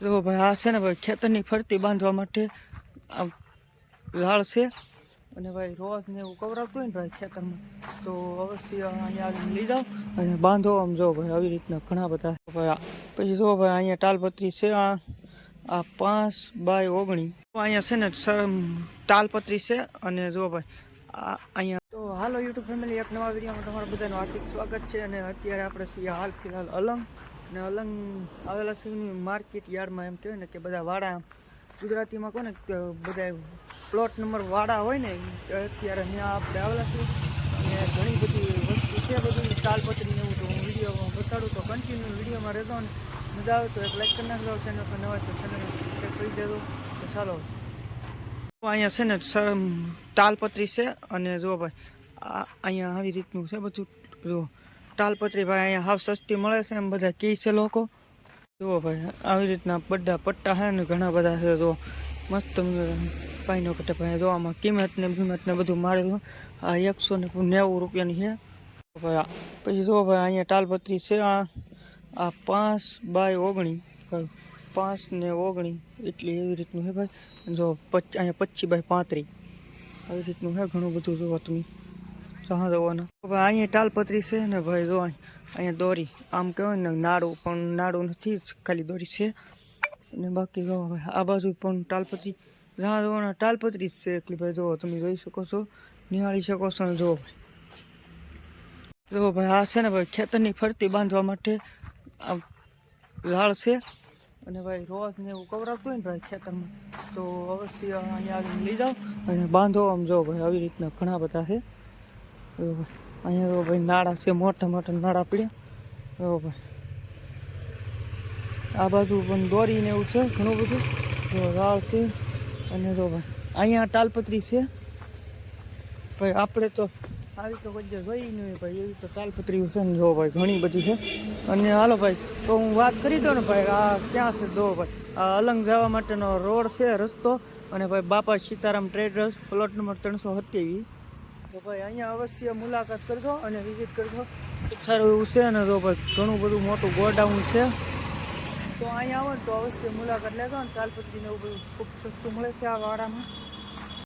જો ભાઈ, આ છે ને ભાઈ, ખેતરની ફરતી બાંધવા માટે આમ ઝાડ છે. અને ભાઈ, રોજ ને એવું કવરાવતું હોય ને ભાઈ ખેતરમાં, તો અવશ્ય અહીંયા લઈ જાઓ અને બાંધો આમ જો ભાઈ, આવી રીતના ઘણા બધા. ભાઈ પછી જો ભાઈ, અહીંયા તાલપત્રી છે, આ આ પાંચ બાય ઓગણી. અહીંયા છે ને તાલપત્રી છે અને જો ભાઈ, આ અહીંયા. તો હાલો યુટ્યુબ ફેમિલી, એક નવા વિડીયોમાં તમારા બધાનું હાર્દિક સ્વાગત છે અને અત્યારે આપણે છીએ હાલ ફિલહાલ અલંગ. અને અલંગ આવેલા છે માર્કેટ યાર્ડમાં એમ કહેવાય ને કે બધા વાડા ગુજરાતીમાં કોને બધા પ્લોટ નંબર વાડા હોય ને, અત્યારે અહીંયા આપણે આવેલા છીએ. અને ઘણી બધી વસ્તુ છે બધી, તાલપત્રી ને એવું તો હું વિડીયોમાં બતાડું તો કન્ટિન્યુ વિડીયોમાં રહેતો અને મજા આવે તો એક લાઈક કરી નાખજો ચેનલ પર, નવા તો ચેનલ સબસ્ક્રાઈબ કરી દેજો. તો ચાલો. અહીંયા છે ને તાલપત્રી છે અને જો ભાઈ અહીંયા આવી રીતનું છે બધું. જો તાલપત્રી ભાઈ અહીંયા હાવ સસ્તી મળે છે એમ બધા કહે છે લોકો. જુઓ ભાઈ, આવી રીતના બધા પટ્ટા છે ને ઘણા બધા છે જો મસ્ત પાઈનો કટે ભાઈ જો આમાં કિંમત ને કિંમત ને બધું મારેલું આ એકસો ને નેવું રૂપિયાની છે. ભાઈ પછી જો ભાઈ, અહીંયા તાલપત્રી છે, આ આ પાંચ બાય ઓગણી. પાંચ ને ઓગણી એટલી એવી રીતનું છે ભાઈ. જો અહીંયા પચીસ બાય પાંત્રીસ. આવી રીતનું છે ઘણું બધું જોવો તમે. જहाँ જવાના. હવે અહીંયા તાલપત્રી છે ને ભાઈ જો અહીં- અહીંયા દોરી. આમ કહેવાય ને નાડું, પણ નાડું નથી ખાલી દોરી છે. અને બાકી જો ભાઈ આ બાજુ પણ તાલપત્રી જहाँ જવાના તાલપત્રી જ છે એટલી ભાઈ. જો તમે જોઈ શકો છો, નિહાળી શકો છો ને જો ભાઈ. જો ભાઈ, આ છે ને ભાઈ, ખેતરની ફરતી બાંધવા માટે આ ઝાડ છે. અને ભાઈ રોજ ને એવું કવરાવતું હોય ને ભાઈ ખેતરમાં, તો અવશ્ય અહીંયા આવીને લઈ જાઓ અને બાંધો આમ જો ભાઈ, આવી રીતના ઘણા બધા છે. જો ભાઈ અહીંયા ભાઈ નાળા છે, મોટા મોટા નાળા પડ્યા. ભાઈ. આ બાજુ પણ દોરી ને એવું છે, ઘણું બધું. જો રાળ છે અને જો ભાઈ, અહીંયા તાલપત્રી છે. ભાઈ, આપણે તો આવી તો કોઈ જોઈ નહીં ભાઈ, એવી તો તાલપત્રીઓ છે ને જો ભાઈ, ઘણી બધી છે. અને હાલો ભાઈ, તો હું વાત કરી દઉં ને ભાઈ, આ ક્યાં છે જો ભાઈ? આ અલંગ જવા માટેનો રોડ છે રસ્તો. અને ભાઈ, બાપા સીતારામ ટ્રેડર્સ, પ્લોટ નંબર ત્રણસો સત્યાવીસ. તો ભાઈ અહીંયા અવશ્ય મુલાકાત કરજો અને વિઝિટ કરજો. ખૂબ સારું એવું છે અને તો ભાઈ ઘણું બધું મોટું ગોડાઉન છે. તો અહીંયા આવો તો અવશ્ય મુલાકાત લેજો અને તાલપત્રીને એવું બધું ખૂબ સસ્તું મળે છે આ વાડામાં.